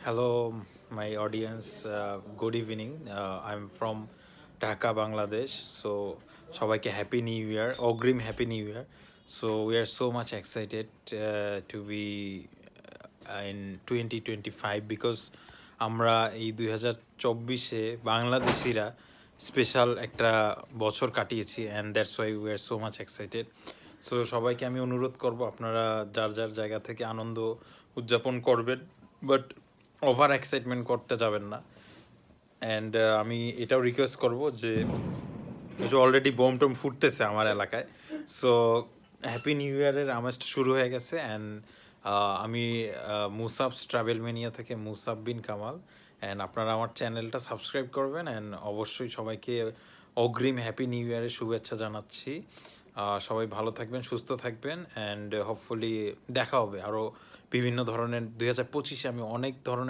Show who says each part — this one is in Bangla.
Speaker 1: Hello, my audience. Uh, good evening. Uh, I'm from Dhaka, Bangladesh. So, সবাইকে হ্যাপি নিউ ইয়ার অগ্রিম happy new year so we are so much excited to be in twenty twenty five because আমরা এই দুই হাজার চব্বিশে বাংলাদেশিরা স্পেশাল একটা বছর কাটিয়েছি and that's why we are so much excited so সবাইকে আমি অনুরোধ করব আপনারা যার যার জায়গা থেকে আনন্দ উদযাপন করবেন বাট ওভার এক্সাইটমেন্ট করতে যাবেন না। অ্যান্ড আমি এটাও রিকোয়েস্ট করব যে যে অলরেডি বোম টোম ফুটতেছে আমার এলাকায় সো হ্যাপি নিউ ইয়ারের আমেজটা শুরু হয়ে গেছে। অ্যান্ড আমি মুসাবস ট্রাভেল মেনিয়া থেকে মুসাব বিন কামাল। অ্যান্ড আপনারা আমার চ্যানেলটা সাবস্ক্রাইব করবেন। অ্যান্ড অবশ্যই সবাইকে অগ্রিম হ্যাপি নিউ ইয়ারের শুভেচ্ছা জানাচ্ছি। সবাই ভালো থাকবেন, সুস্থ থাকবেন। অ্যান্ড হোপফুলি দেখা হবে। আরও বিভিন্ন ধরনের, দুই হাজার পঁচিশে আমি অনেক ধরনের